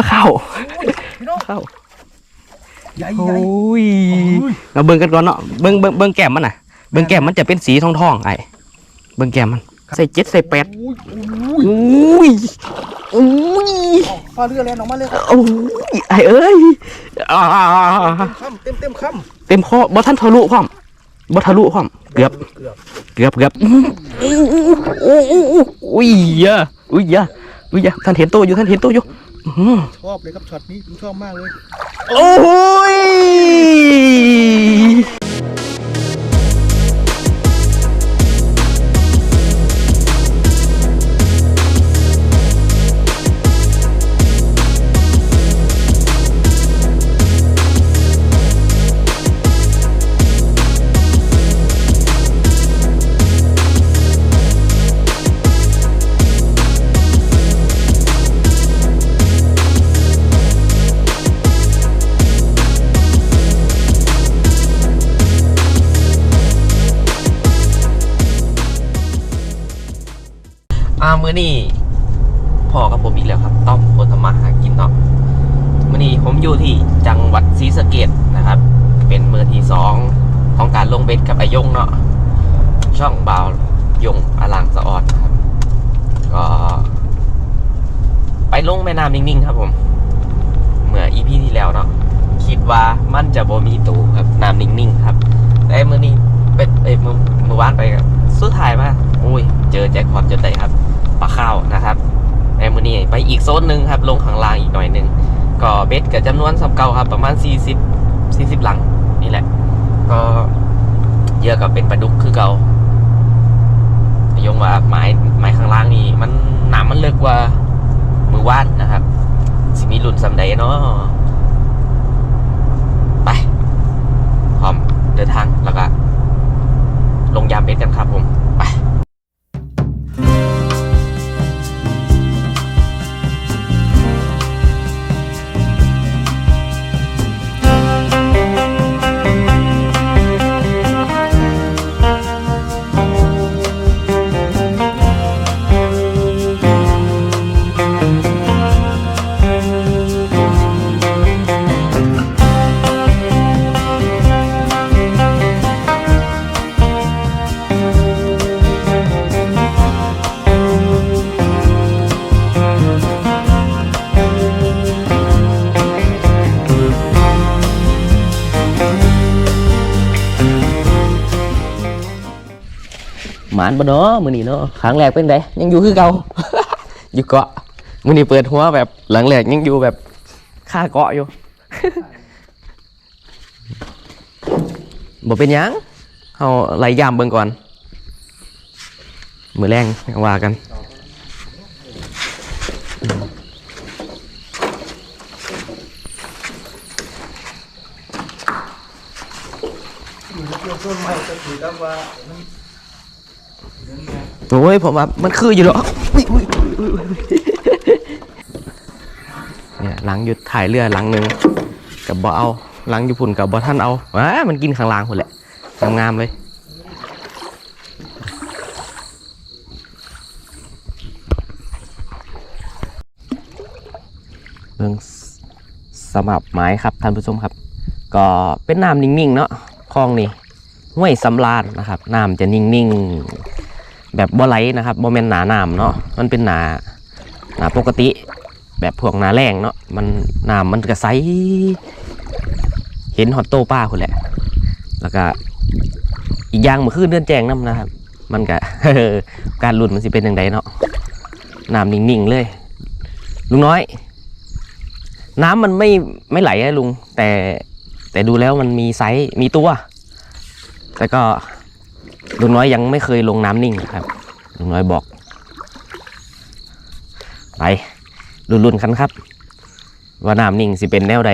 ปลาเข้าพี่น้องเข้าใหญ่โอ้ใหญ่ยเราเบิ่งกันก่อนเนาะเบิ่งเบิ่งเบิ่งแก้มมันน่ะเบิ่งแก้มมันจะเป็นสีทองทองๆไอ้เบิ่งแก้มมันใส่เจ็ดใส่แปดโอ้ยโอ้ยอุ้ยอุ้ยเอาฟ้าเรือแล้วออกมาเลยครับโอ้ยไอ้เอ้ยอ่าค่ำเต็มเต็มค่เต็มคอบ่ทันทะลุพร้อมบ่ทะลุพร้อมเกือบำเกือบเกือบเกือบอุ้ยเยอะอุ้ยเยอะอุ้ยเยอะท่านเห็นตัวอยู่ท่านเห็นตัวอยู่อื้อหือ ชอบเลยครับช็อตนี้ผมชอบมากเลย โอ้ยอ่ มื้อนี้พ่อกับผมอีกแล้วครับ ต้อมคนทำมาหากินเนาะมื้อนี้ผมอยู่ที่จังหวัดศรีสะเกษนะครับ เป็นมื้อที่สองของการลงเบ็ดกับไอยงเนาะช่องบ่าวยงอลางสะออดครับก็ไปลงแม่น้ำนิ่งๆครับผม เมื่ออีพีที่แล้วเนาะคิดว่ามันจะบ่มีตูครับน้ำนิ่งๆครับ แต่มื้อนี้เป็นเอ้ยมื้อเมื่อวานไปครับสุดท้ายมาอุ้ย เจอแจ็คพอตจนได้ครับ ปลาข้าวนะครับในมื้อนี้ไปอีกโซนหนึ่งครับ ลงข้างล่างอีกหน่อยหนึ่งก็เบ็ดกับจำนวนสำเก่าครับ ประมาณ 40 40 หลังนี่แหละ ก็เยอะกับเป็นปลาดุกคือเก่ายงว่าไม้ไม้ข้างล่างนี่ มันหนามมันเลิกกว่ามือวาดนะครับ สิมีรุ่นสำใดเนาะไปพร้อมเดินทางแล้วก็ลงยามเบ็ดกันครับ มานบ่เนาะมื้อนี้เนาะครั้งแรกเป็นไดยังอยู่คือเก่า อยู่เกาะมื้อนี้เปิดหัวแบบหลังแรกยังอยู่แบบค่าเกาะอยู่ บ่เป็นหยังเฮาไล่ยามเบิ่งก่อน มื้อแรงว่ากันเกี่ยวต้นไม้ก็ถือได้ว่ามัน โอ้ยผมว่ามันคืออยู่หรอกเนี่ยหลังอยู่ถ่ายเรือหลังหนึ่งกับบ่เอาหลังอยู่พุ่นกับบ่ท่านเอาว้ามันกินข้างล่างพุ่นแหละงามๆเลยเรื่องสมับไม้ครับท่านผู้ชมครับ ก็เป็นน้ำนิ่งๆเนาะคลองนี่ห้วยสำราญนะครับน้ำจะนิ่งๆ แบบบ่ไหลนะครับบ่แมนหนาน้ำเนาะมันเป็นหนาหนาปกติ แบบพวกหนาแรงเนาะมันน้ำมันก็ใสเห็นฮอตโต้ป้าคนแหละ แล้วก็อีกอย่างเมื่อคืนเดือนแจงน้ำนะครับ มันก็การลุ้นมันสิเป็นยังไงเนาะน้ำนิ่งๆเลย ลุงน้อย น้ำมันไม่ไม่ไหลอะลุง แต่แต่ดูแล้วมันมีไซส์มีตัว แต่ก็ ลุงน้อยยังไม่เคยลงน้ำนิ่งครับลุงน้อยบอก ไปรุ่นๆกันครับ ว่าน้ำนิ่งสิเป็นแนวใด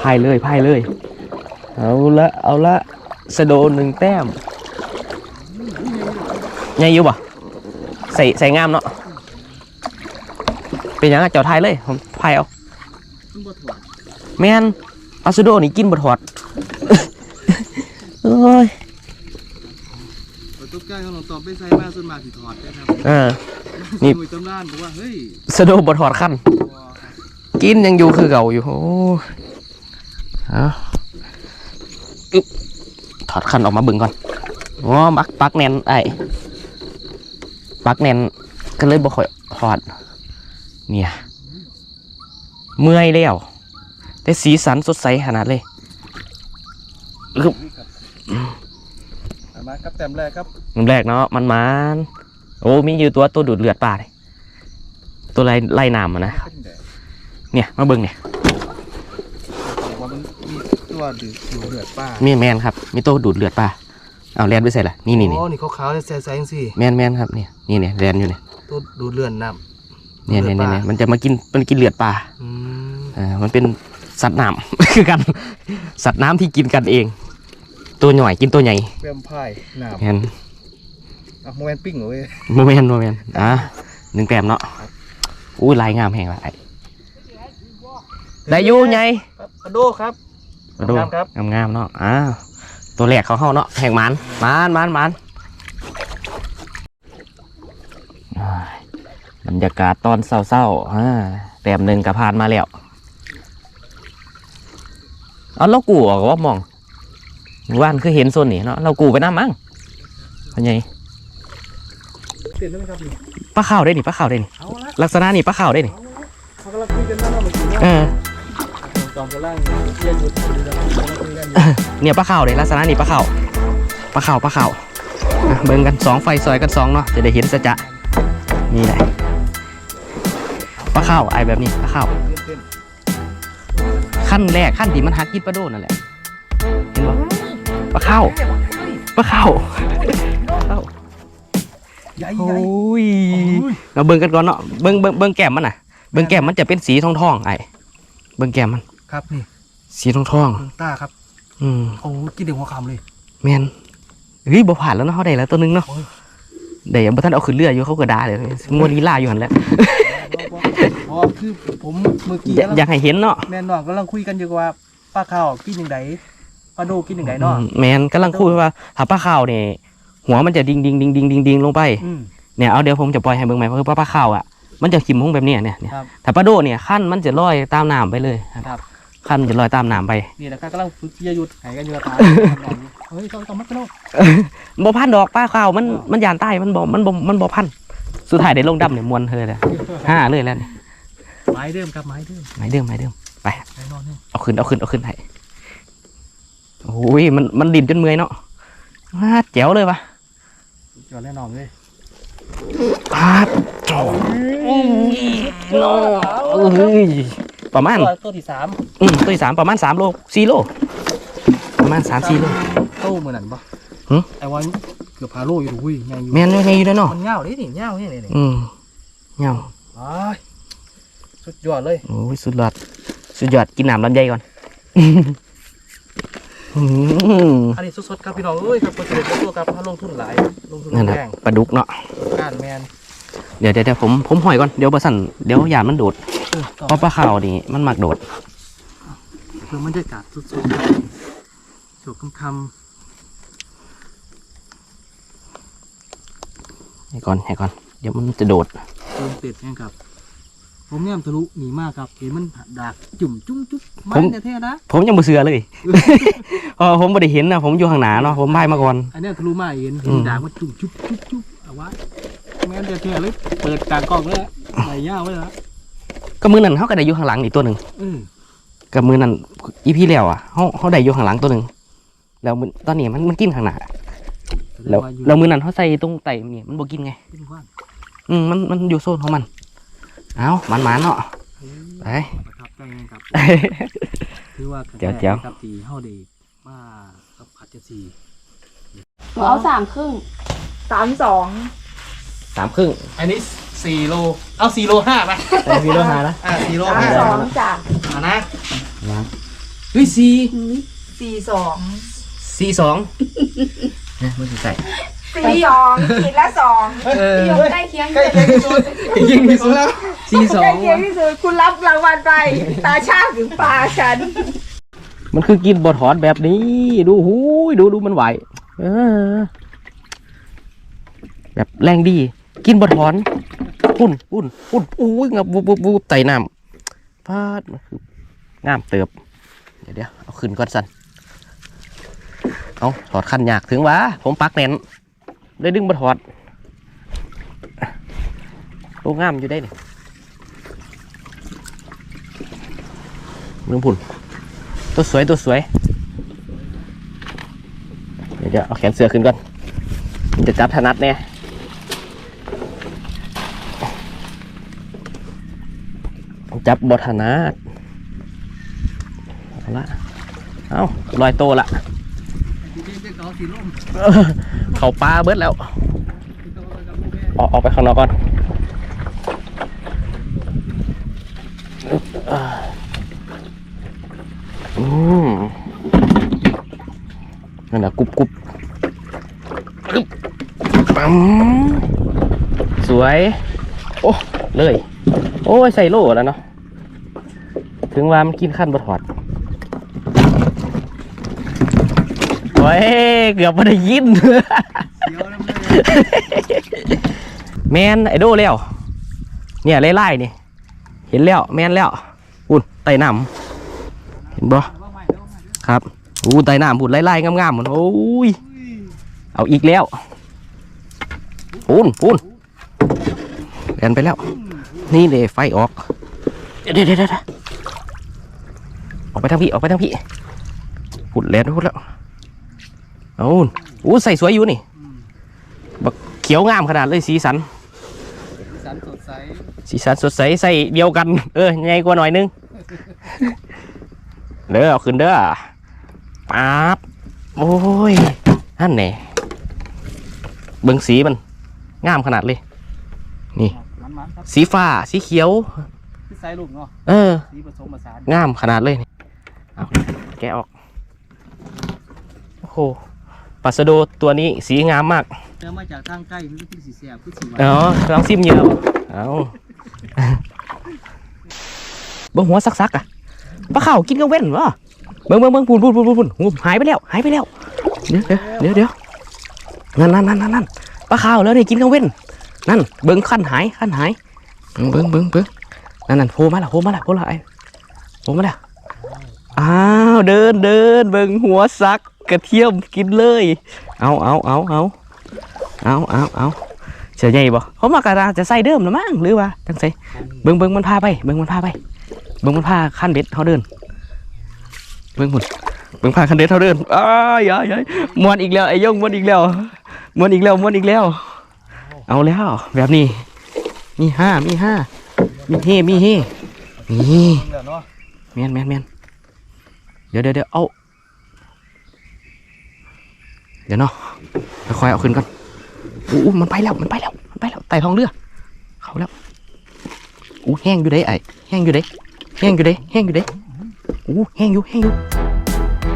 พายเลยพายเลย เอาละเอาละสะโดนหนึ่งแต้มไงอยู่บ่ใส่ใส่งามเนาะเป็นยังอะเจ้าไทยเลยผมพายเอามันบ่ถอดแม่นอาซูโดนี่กินบะถอด โอ้ย เอาตุ๊กแกของหลวงตอบไปใส่มาส่วนมากที่ถอดนะครับเออ นี่คุยตำนานบอกว่าเฮ้ยสะโดบะถอดขั้นถอดกินยังอยู่คือเก่าอยู่โอ้เอาอึ๊บถอดคันออกมาเบิ่งก่อนอ๋อปักปักแน่นไอ้ปักแน่นก็เลยบ่ค่อยถอด เนี่ย เมื่อยแล้ว แต่สีสันสดใสขนาดเลยอึ๊บเอา มาครับแต้มแรกครับน้ำแรกเนาะมันมันโอ้มีอยู่ตัวตัวดูดเลือดป่าเลยตัวไล่ไล่น้ำอะนะ เป็นแดดเนี่ยมาเบิ่งเนี่ยบอกว่ามันมีตัวดืดดูดเลือดป้ามีแมนครับมีตัวดูดเลือดป่าเอาแลนไปใส่ละนี่นี่นี่อ๋อนี่ขาวๆแซ่ๆจังซี่แมนแมนครับเนี่ยนี่เนี่ยแลนอยู่เนี่ยตัวดูดเลือดน้ำเนี่ยเนี่ยเนี่ยเนี่ยมันจะมากินมันกินเลือดปลาอืมอ่ามันเป็นสัตว์น้ำ คือกัน สัตว์น้ำที่กินกันเอง ตัวหน่อยกินตัวใหญ่แวมไพร์น้ำแมนอะโมเมนปิ้งเหรอเว้ยโมเมนโมเมนอะหนึ่งแต้มเนาะอุ้ยลายงามแห่งละไอ้ได้อยู่ไงครับปลาโดครับมาดูงามครับงามงามๆเนาะอ้าวตัวแรกเขาเข้าเนาะแห่งหมันหมันหมันหมันอ้ายบรรยากาศตอนเศร้าๆอ่าแต้มหนึ่งกับผ่านมาแล้วเอาเรากูออกว่ามอง ว่านคือเห็นโซนนี่เนาะเรากูไปน้ำมั้งเป็นไงเปลี่ยนได้ไหมครับนี่ปลาข้าวได้นี่ปลาข้าวได้นี่เอาละลักษณะนี่ปลาข้าวได้นี่เขากำลังคุยกันนะเมื่อกี้นะเออจอมกำลังเรียนอยู่คุยกันกำลังคุยกันอยู่เนี่ยปลาข้าวเลยลักษณะนี่ปลาข้าวปลาข้าวปลาข้าวอะเบิ่งกันสองไฟซอยกันสองเนาะจะได้เห็นสัจจะนี่แหละปลาข้าวไอแบบนี้ปลาข้าวเต้นขั้นแรกขั้นที่มันหักกินปลาโดนนั่นแหละเห็นบ่ ปลาข้าวปลาข้าวปลาข้าวๆใหญ่โอ้ใหญ่ยเราเบิ่งกันก่อนเนาะเบิ่งเบิ่งเบิ่งแก้มมันน่ะ เบิ่งแก้มมันจะเป็นสีทองทองๆไอเบิ่งแก้มมันครับนี่ สีทองทองเบิ่งตาครับๆอืมโอ้กินเดี๋ยวหัวคำเลยแมนเฮ้ยบ่ผ่านแล้วเนาะเขาได้แล้วตัวหนึงเนาะโอ้ยได้ยังบ่ทันเอาขึ้นเรืออยู่เขาก็ด่าเลยงวลีลาอยู่หันแหล้วเพราะคือผมเมื่อกี้อยากอยากให้เห็นเนาะแม่นน้องกำลังคุยกันอยู่ว่าป้าข้าวกินยังไง ปลาโดกินยังไงเนาะแมนกำลังคุยว่าถ้าปลาข้าวเนี่ยหัวมันจะดิงดิงดิงดิงดิงดิงลงไปอืมเนี่ยเอาเดี๋ยวผมจะปล่อยให้เบิ่งใหม่เพราะคือปลาข้าวอะมันจะขิมลงแบบเนี้ยเนี่ยเนี่ยครับถ้าปลาโดเนี่ยขั้นมันจะลอยตามน้ำไปเลยครับขั้นมันจะลอยตามน้ำไปนี่แหละครับกำลังฝึกเยียหยุดหายกันอยู่กับตาเฮ้ยต้องต้องมัดกันเนาะบ่พันดอกปลาข้าวมันมันยานใต้มันบ่มันบ่มันบ่พันสุดท้ายได้ลงดำเนี่ยมวนเธอเลยห้าเลยแล้วเนี่ยไม้เดิมครับไม้เดิมไม้เดิมไม้เดิมแน่นอนเนี่ยเอาขึ้นเอาขึ้นเอาขึ้นให้โอ้ยมันมันดิ่นจนเมื่อยเนาะว้าแจ๋วเลยวะจอดแน่นอนเลยปาดโจ้โลเอ้ยประมาณตัวตัวที่สามอืมตัวที่สามประมาณสามโลสี่โลประมาณสามสี่โลโต้เหมือนนั่นปะหึไอ้วันเกือบพาโลอยู่ดูหุ้ยยังอยู่แม่นยังไงอยู่เด้อเนาะมันเงาเลยนี่เงาเนี่ยนี่อืมเงาอ้ายสุดยอดเลยโอ้ยสุดยอดสุดยอดกินน้ำลำไยก่อน อืมอันนี้สดๆครับพี่น้องเอ้ยครับประเสริฐตัวครับถ้าลงทุนหลายลงทุนนั่นนะแพงปลาดุกเนาะก้านแมนเดี๋ยวเดี๋ยวเดี๋ยวผมผมหอยก่อนเดี๋ยวบะสันเดี๋ยวยานมันโดดเออต่อเพราะปลาขาวนี่มันมักโดดเพื่อบรรยากาศสดๆจบคำให้ก่อนให้ก่อนเดี๋ยวมันจะโดดๆเติมเป็ดเนี่ยครับ ผมเนี่ยทะลุหนีมากครับเห็นมันดากจุ่มจุ้งจุ๊บผมันมเนี่ยเท่นะผมยังบ่เสือเลยเพราะผมไม่ได้เห็นนะผมอยู่ข้างหน้าเนาะผมพายมาก่อนอันเนี้ยทะลุมาเห็นอืเห็นมดากมันจุ่มจุ๊บจุ๊บจุ๊บเอาวะแม่นเท่ๆเลยเปิดกลางกล้องเลยไหลยาวไว้แล้วก็มือนั้นเขาก็ได้อยู่ข้างหลังอีกตัวหนึ่งอืมกับมือนั้นอีพี่แล้วอะเขาเขาได้อยู่ข้างหลังตัวหนึ่งแล้วมื้อตอนนี้มันมันกินข้างหน้าแล้วาอยู่แล้วมือนั้นเขาใส่ตรงไตมันนี่มันบ่กินไงขึ้นว่านอืมมันมันอยู่โซนของมัน เอามันมันๆเนาะไปประทับใจครับถือว่าครั้งเจ๋วแรกเจ๋วครับที่เฮาได้มากับขัดเจดสีหนูเอาสามครึ่งสามสองสามครึ่ง อันนี้สี่โล เอาสี่โลห้าไปแต่พี่โลหานะอ่าสี่โลสามห้าสองจ้ะอ่านะเฮ้ยสี่สี่สองสี่สองเนี่ยมันสิใส่ สี่สองขีดละสองเออพี่ยงใกล้เคียงใกล้เคียงที่สุดยิงที่สุดแล้วสี่สอใกล้งเคียงที่สุดคุณรับรางวัลไป ตาชาติถึงปลาฉัน มันคือกินบดถอนแบบนี้ ดูหูยดูดูมันไหวเออแบบแรงดี กินบดถอนปุ่นปุ่นปุ่นอุ้ยงับวุบวุบวุบไต่น้ำฟาดมันคืองามเติบ เดี๋ยวเดี๋ยวเอาขึ้นก่อนสันเอาถอดคันยากถึงวะผมปักแน่น เลยดึงมาถอดโอ้งามอยู่ได้เนี่ยมึงพุ่นตัวสวยตัวสวย เดี๋ยวเอาแขนเสือขึ้นก่อนมันจะจับถนัดเนี่ยจับบถนัดเอาละเอาลอยโตละทีนี้จะ อสีร่มเขาปลาเบิดแล้วออกออกไปข้างนอกก่อนอืมนั่นแหละกรุบกรุบอึ๊บปั๊มสวย โอ้ เลย โอ้ยใส่โล่แล้วเนาะ ถึงว่ามันกินขั้นบะถอดโอ้ยเกือบไม่ได้ยินเดี๋ยวน้ำเลยแมนไอโดแล้ว เนี่ยไล่ๆนี่ เห็นแล้ว แมนแล้วอุ่นไต่น้ำเห็นบ่ครับอู้ไต่น้ำบุดไล่ๆงามๆหมันโอ้ยเอาอีกแล้วปูนปูนเดินไปแล้ว นี่เลยไฟออกเดี๋ยวเดี๋ยวเดี๋ยวเดี๋ยวออกไปทางพี่ ออกไปทางพี่ พุดแลนพุดแล้ว เอาอู้ใส่สวยอยู่นี่อืมเขียวงามขนาดเลยสีสัน สีสันสดใส สีสันสดใสใส่เดียวกัน เออใหญ่กว่าหน่อยนึง เด้อเอาขึ้นเด้อป๊าบโอ้ยนั่นแหน่เบิ่งสีมัน งามขนาดเลยมันมันๆครับสีฟ้า สีเขียวที่ไซส์ลูกเนาะ เออ สีผสมผสาน งามขนาดเลยนี่เอาแกะออก โอ้โห ปัสโดตัวนี้สีงามมากเจอมาจากทางใกล้มันก็คือสีแสบคือสีหวานอ๋อลองซิมเยอะบ่เอาเบิ่งหัวซักๆอะปลาเข่ากินกังเว้นวะเบิ่งเบิ่งเบิ่งพูนพูนพูนพูนพูนหูหายไปแล้วหายไปแล้วเดี๋ยวเดี๋ยวเดี๋ยวเดี๋ยวนั่นนั่นนั่นนั่นนั่นปลาเข่าแล้วนี่กินกังเว้นนั่นเบิ่งขั้นหายขั้นหายเบิ่งเบิ่งเบิ่งนั่นนั่นโผล่มาและโผล่มาและโผล่ละไอ้โผล่มาและ อ้าวเดินเดินเบิ่งหัวซักกระเทียมกินเลย เอาเอาเอาเอาเอาเอาเอาเสียใหญ่บ่เขามากระดาจะใส่เดิมหรือมั้งหรือว่าจังไสเบิ่งเบิ่งมันพาไปเบิ่งมันพาไปเบิ่งมันพาขั้นเบ็ดเขาเดิน เบิ่งหุ่นเบิ่งพาขั้นเบ็ดเขาเดินอ้ายอ้ายายมวนอีกแล้วไอ้ยงมวนอีกแล้วมวนอีกแล้วมวนอีกแล้ว เอาแล้ว แบบนี้ มีห้ามีห้ามีเฮมีเฮนี่เดี๋ยวเนาะแมนแมนแมนเดี๋ยวเดี๋ยวเดี๋ยวเอา เดี๋ยวเนาะค่อยเอาขึ้นก่อนอู้มันไปแล้วมันไปแล้วมันไปแล้วไต่ท้องเรือ เขาแล้วอู้แห้งอยู่เด้ไอ้แห้งอยู่เด้แห้งอยู่เด้แห้งอยู่เด้อู้แห้งอยู่แห้งอยู่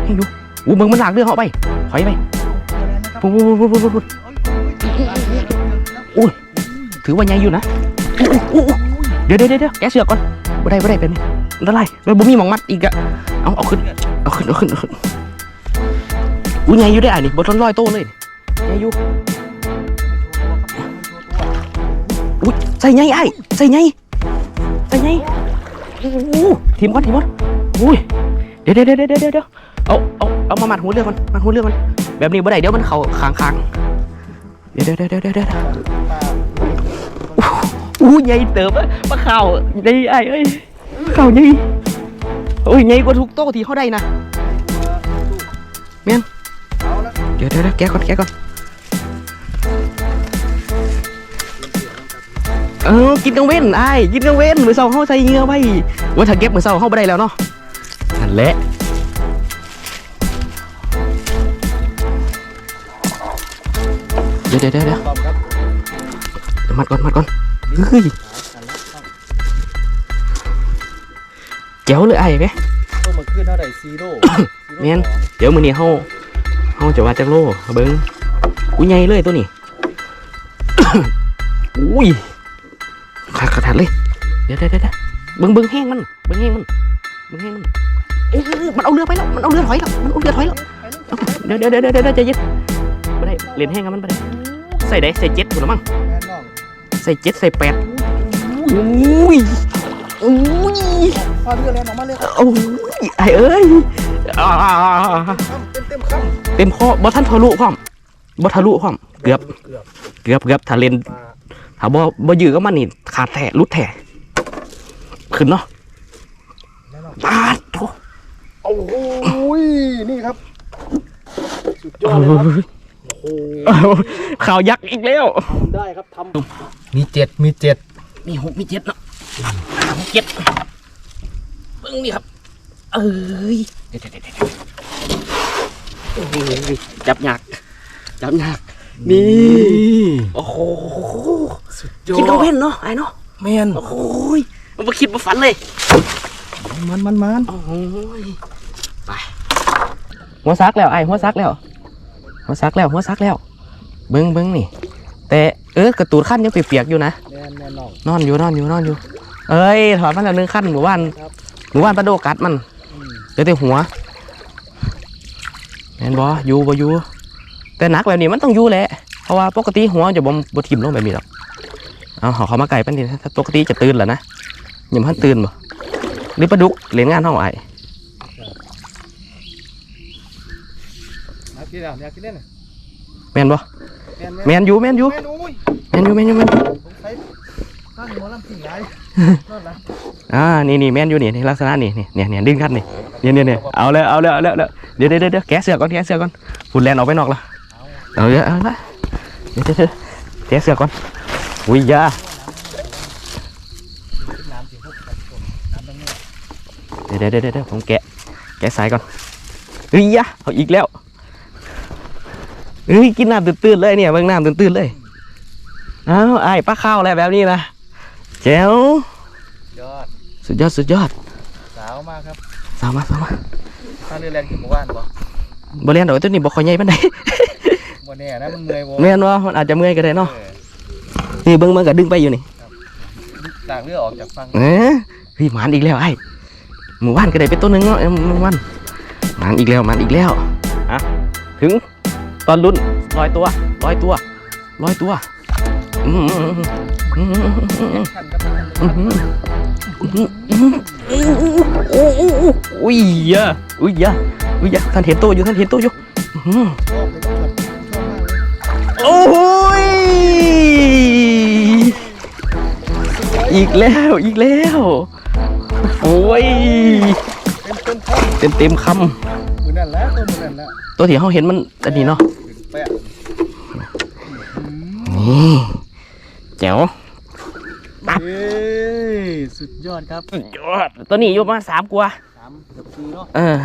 แห้งอยู่อู้มึงมันหลากเรือเหาไปถอยไปปุ๊บปุ๊บปุ๊บปุ๊บปุ๊บถือว่าใหญ่อยู่นะอู้อู้เดี๋ยวเดี๋ยวเดี๋ยวแกเสือกก่อนบ่ได้บ่ได้เป็นละลายแล้วบ่มีหมองมัดอีกอะเอาเอาขึ้น เอาขึ้นเอาขึ้นเอาขึ้นอู้ใหญ่อยู่ได้ไอ้นี่บนต้นลอยโตเลยใหญ่อยู่อุ้ยใส่ไงไอ้ใส่ไงใส่ไงโอ้โหทีมก่อนทีมก่อนอุ้ยเดี๋ยวเดี๋ยวเดี๋ยวเดี๋ยวเดี๋ยวเอาเอาเอามามัดหัวเรือมันมัดหัวเรือมัน แบบนี้บ่ได้เดี๋ยวมันเข่าค้างค้างเดี๋ยวเดี๋ยวเดี๋ยวเดี๋ยวเดี๋ยวอู้ใหญ่เติบอะปลาเข่าใหญ่ไอ้เอ้ยเข่าใหญ่ โอ้ยใหญ่กว่าทุกโต๊ะที่เขาได้นะเอาละเดี๋ยวเดี๋ยวเดี๋ยวแกะก่อนแกะก่อนเออกินกังเว้นไอ้ายกินกังเว้นมือเสาเขาใส่เหงื่อไว้ว่าถ้าเก็บมือเสาเขาไม่ได้แล้วเนาะนั่นแหละเดี๋ยวเดี๋ยวเดี๋ยวเดี๋ยวตอบครับมัดก่อนมัดก่อนเฮ้ย แจ๋วเลยไอ้ไหมต้องมาขึ้นเท่าไหร่ซีโร่แม่นเดี๋ยวมือนี้เฮาเฮาจะว่าจักโลเบิ้งกูใหญ่เลยตัวนี้อุ้ยขาดขาดเลยเดี๋ยวเดี๋ยวเดี๋ยวเบิ้งเบิ้งแห้งมันเบิ้งแห้งมันเบิ้งแห้งมันเอ้ยเอ้ยเอ้ยมันเอาเรือไปแล้วมันเอาเรือถอยแล้วมันเอาเรือถอยแล้วเอาเดี๋ยวเดี๋ยวเดี๋ยวเดี๋ยวเดี๋ยวใจเย็นไม่ได้เล่นแห้งกับมันไม่ได้ใส่ได้ใส่เจ็ดถูกแล้วมั้งแม่นน้องใส่เจ็ดใส่แปดอุ้ย อุ้ยพอเรือแล้วออกมาเลยครับโอ้ยไอเอ้ยอ่าเต็มเต็มๆครับเต็มคอบอท่านทะลุพร้อมบอทะลุพร้อมเกือบ เกือบเกือบเกือบถ้าเล่นปลาถ้าบ่บ่ยื้อก็มันนี่ขาดแท้รุดแท้ขึ้นเนาะแน่นอนปาดโถโอ้โหนี่ครับสุดยอดเลยครับโอ้โหข่าวยักษ์อีกแล้วทำได้ครับทำมีเจ็ดมีเจ็ดมีหกมีเจ็ดเนาะ ห้าหกเจ็ดเบิ่งนี่ครับ เอ้ยเดี๋ยวเดี๋ยวเดี๋ยวเดี๋ยวโอ้ยจับยากจับยากนี่ โอ้โหสุดยอคิดเอาดเว้นเนาะไอ้เนาะแมนโอ้ยมันมาคิดมาฝันเลย มันมันมันโอ้ยไปหัวซักแล้วไอ้หัวซักแล้ว หัวซักแล้วหัวซักแล้ว เบิ้งเบิ้งนี่ แต่เออกระตูดขั้นยังเปียกๆอยู่นะแมนแมนน้องนอนอยู่นอนอยู่นอนอยู่ เอ้ยถอดมันแล้วหนึงขั้นหมู่บ้านครับหมู่บ้านปลาโดกัดมันอืมเหลือแต่หัวแมนบออยู่บ่อยู่แต่หนักแบบนี้มันต้องอยู่แหละเพราะว่าปกติหัวจะบ่บ่ทิ่มลงแบบนี้หรอกเอาเขาเขามาไก่ปันดิถ้าปกติจะตื่นแล้วนะยังพันตื่นบ่หรือปลาดุกเล่นงานห้องไอ้อยากกินอะอยากกินเล่นอะแมนบ่แมนแมนอยู่แมนอยู่แมนโอ้ยแมนอยู่แมนอยู่ ตั้งหัวลำสิ่งรนั่นนะอ่านี่นี่แม่นอยู่นี่ลักษณะนี่นี่เนี่ยเนี่ยดึงคันนี่เนี่ยเนี่ยเนี่ยเอาเลยเอาเลยเอาเลยเอาเดี๋ยวเดี๋ยวเดี๋ยวแกะเสือก่อนแกะเสือก่อนฝุ่นแลนออกไปนอกละเอาเลยเอาละเดี๋ยวเดี๋ยวแกะเสือก่อนอุ้ยยาเดี๋ยวเดี๋ยวเดี๋ยวผมแกะแกะสายก่อนเฮ้ยยาเอาอีกแล้วเฮ้ยกินน้ำตื้นๆเลยเนี่ยเบิ่งน้ำตื้นๆเลยอ้าวไอ้ปลาข้าวอะไรแบบนี้นะ แจ๋วยอดสุดยอดสุดยอดสาวมากครับสามมาสามมาข้างเรือแรงกี่หมู่บ้านบ่บริเวณดอกตัวนี้บ่ค่อยใหญ่ปานใดบ่แน่นะมันเมื่อยบ่แม่นว่ามันอาจจะเมื่อยก็ได้เนาะเออนี่เบิ่งมันก็ดึงไปอยู่นี่ต่างเรือออกจากฝั่งเอ้ยพี่หมานอีกแล้วไอ้หมู่บ้านก็ได้เป็นตัวหนึ่งเนาะเอ้ยหมู่บ้านหมานอีกแล้วหมานอีกแล้วอะถึงตอนลุ้นลอยตัวลอยตัวลอยตัวอืม อุ้ยยะอุ้ยยะอุ้ยยะท่านเห็นตัวอยู่ท่านเห็นตัวอยู่โอ้ยอีกแล้วอีกแล้วโอ้ยเต็มเต็มท้องเต็มเต็มคมือนั่นแหละตัวมือนั่นแหละำตัวที่เขาเห็นมันอันนี้เนาะถึงแปะนี่แจ๋ว เอ้ยสุดยอดครับสุดยอดตัวนี้อยู่มาสามกว่าสามเกือบสี่เนาะเออ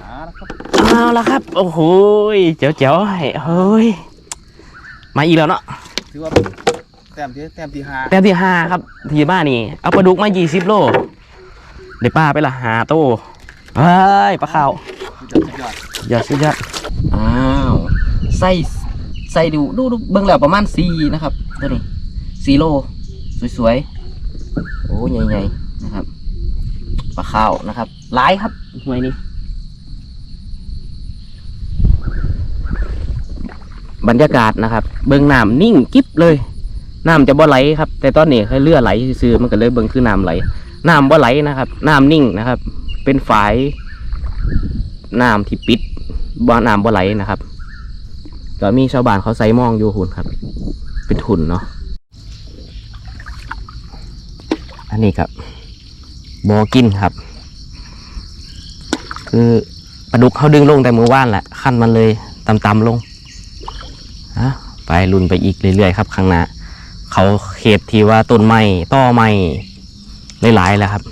หานะครับเอาละครับ โอ้โหแจ๋วแจ๋วให้เฮ้ยมาอีกแล้วเนาะถือว่าเป็นแต้มที่แต้มที่ห้าแต้มที่ห้าครับที่บ้านนี่เอาปลาดุกมายี่สิบโลได้ปลาไปละหาโตเฮ้ยปลาขาวสุดยอดสุดยอดยอดสุดยอดอ้าวใส่ใส่ดูดูดูเบื้องแล้วประมาณสี่นะครับตัวนี้สี่โล สวยๆ โอ้ใหญ่ๆนะครับ ปลาข้าวนะครับหลายครับหน่วยนี้ บรรยากาศนะครับ เบื้องน้ำนิ่งกิ๊บเลยน้ำจะบ่ไหลครับ แต่ตอนนี้แค่เลือไหลซื่อๆมันก็เลยเบื้องคือน้ำไหลน้ำบ่ไหลนะครับน้ำนิ่งนะครับ เป็นฝายน้ำที่ปิดบ่อน้ำบ่ไหลนะครับก็มีชาวบ้านเขาใส่หมองอยู่หุ่นครับ เป็นทุนเนาะ อันนี้ครับบอกินครับ คือปลาดุกเขาดึงลงแต่มือว่านแหละขั้นมันเลยต่ำๆลงอะไปลุนไปอีกเรื่อยๆครับข้างหน้าเขาเขตที่ว่าต้นไม้ต้อไม้หลายๆแล้วครับ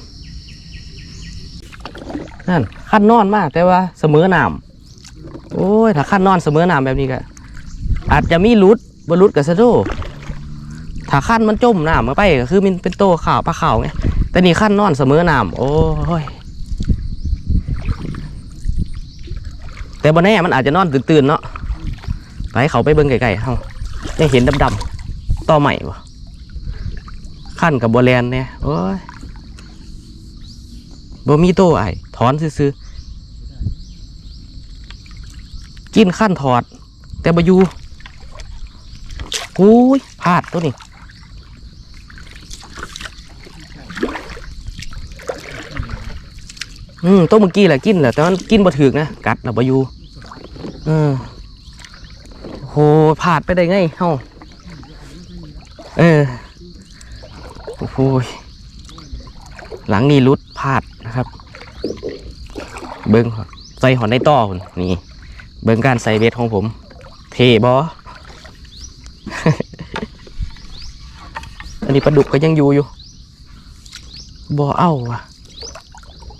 นั่นขั้นนอนมากแต่ว่าเสมอหน้ำโอ้ยถ้าขั้นนอนเสมอหน้ำแบบนี้ก็อาจจะมีรุดบรุดกับสะโด ถ้าขั้นมันจมน้ำมาไปก็คือมันเป็นโตข่าวปลาข่าวไงแต่นี่ขั้นนอนเสมอน้ำโอ้ยแต่บนแน่มันอาจจะนอนตื่นๆเนาะไปเขาไปเบิ่งไกลๆเขายังเห็นดำๆต่อใหม่ปะขั้นกับบัวแลนเนี่ยโอ้ยบ่มีโตไอ้ถอนซื้อๆกินขั้นถอด แต่บ่อยู่อุ้ยพลาดตัวนี้ อืมตัวเมื่อกี้แหละกินแหละแต่มันกินบ่ถึกนะกัดแล้วบ่อยู่เออโหพลาดไปได้ไงเฮาเออโอ้โหหลังนี้รุดพลาดนะครับ เบิ้งใส่หอนในต่อพุ่นนี่เบิ้งการใส่เบ็ดของผม เทบออันนี้ปลาดุกก็ยังอยู่อยู่บอเอ้าว่ะ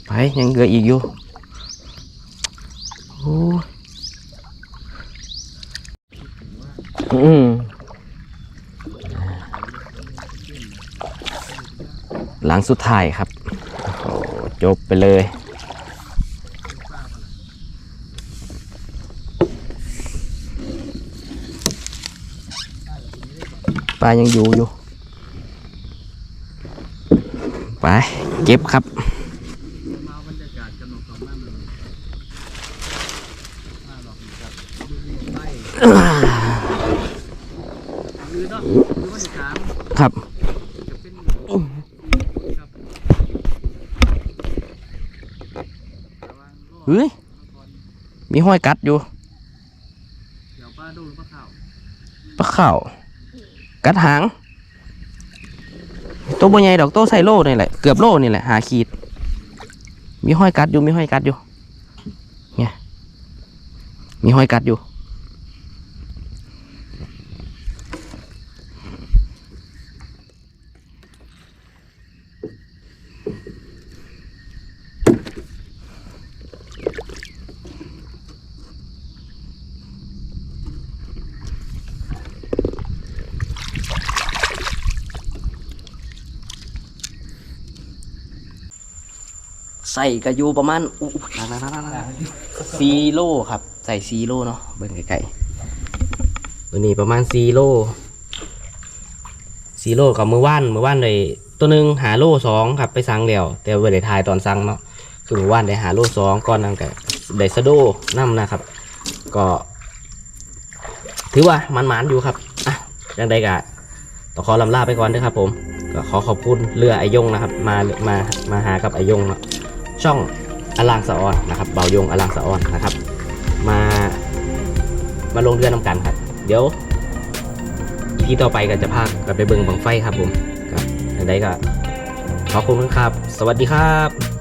ไปยังเหลืออีกอยู่โอ้อืมหลังสุดท้ายครับโอ้จบไปเลยปลายังอยู่อยู่ ไป เก็บครับ มาบรรยากาศกันหนกสองนั่นเลยมาหรอกครับดูดีใต้คือเนาะคือวันที่สาม ครับ จะเป็นครับระวังโรค เฮ้ย ก่อน มีห้อยกัดอยู่เดี๋ยวป้าดูปลาข่าวปลาข่าวกัดหางตัวบ่ใหญ่ดอกตัวใส่โล่นี่แหละเกือบโล่นี่แหละหาขีด มีห้อยกัดอยู่มีห้อยกัดอยู่เนี่ยมีห้อยกัดอยู่ ใส่กระยูประมาณซีโร่ครับ ใส่ซีโร่เนาะเบิ่งไกลๆตัวนี้ประมาณซีโร่ซีโร่กับมือว่านมือว่านเลยตัวหนึ่งหาโล่สองครับไปสั่งแล้วแต่เวลาทายตอนสั่งเนาะคือมือว่านได้หาโล่สองก่อนนั่นก็ได้สะโดน้ำนะครับ ก็ ถือว่ามันหมานๆอยู่ครับอะยังไดกะต้อขอลำลาไปก่อนด้วยครับผมก็ขอขอบคุณเรือไอยงนะครับ มามามาหากับไอยงเนาะ ช่องอลางสะออนนะครับเบายงอลางสะออนนะครับ มามาลงเรือนำกันครับ เดี๋ยวพี่ต่อไปกันจะพากันไปเบิ่งบังไฟครับผมครับอันใดก็ขอบคุณครับ สวัสดีครับ